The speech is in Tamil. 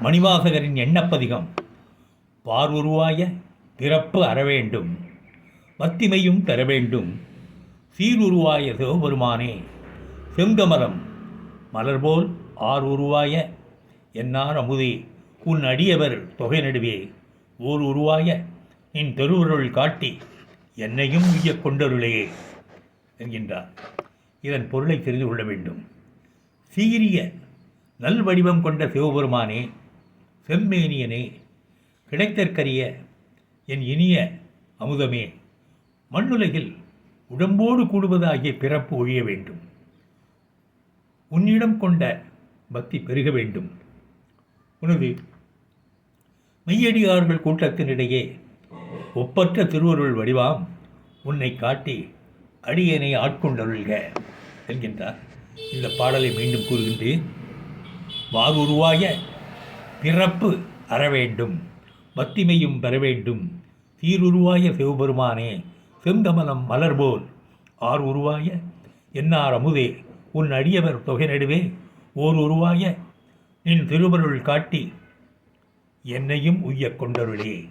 மணிவாசகரின் எண்ணப்பதிகம் பார்வுருவாய பிறப்பு அறவேண்டும் மத்திமையும் தர வேண்டும் சீருருவாய சிவபெருமானே செங்கமரம் மலர்போல் ஆர் உருவாய என்னார் அமுதே உன் அடியவர் தொகை நடுவே ஓர் உருவாய நின் தெருவருள் காட்டி என்னையும் உய்ய கொண்டருளையே என்கின்றார். இதன் பொருளை தெரிந்து கொள்ள வேண்டும். சீரிய நல் வடிவம் கொண்ட சிவபெருமானே செம்மேனியனே கிடைத்தற்கரிய என் இனிய அமுதமே மண்ணுலகில் உடம்போடு கூடுவதாகிய பிறப்பு ஒழிய வேண்டும். உன்னிடம் கொண்ட பக்தி பெருக வேண்டும். உனது மெய்யடியார்கள் கூட்டத்தினிடையே ஒப்பற்ற திருவருள் வடிவாம் உன்னை காட்டி அடியனை ஆட்கொண்டருள்க என்கின்றார். இந்த பாடலை மீண்டும் கூறுகின்றேன். வாகுருவாய பிறப்பு அறவேண்டும் பத்திமையும் பக்திமையும் பெற வேண்டும் சீருருவாய சிவபெருமானே செங்கமலம் மலர்போல். ஆர் உருவாய என்னார் அமுதே உன் அடியவர் தொகை நடுவே ஓர் உருவாய நின் திருவருள் காட்டி என்னையும் உய்ய கொண்டருளே.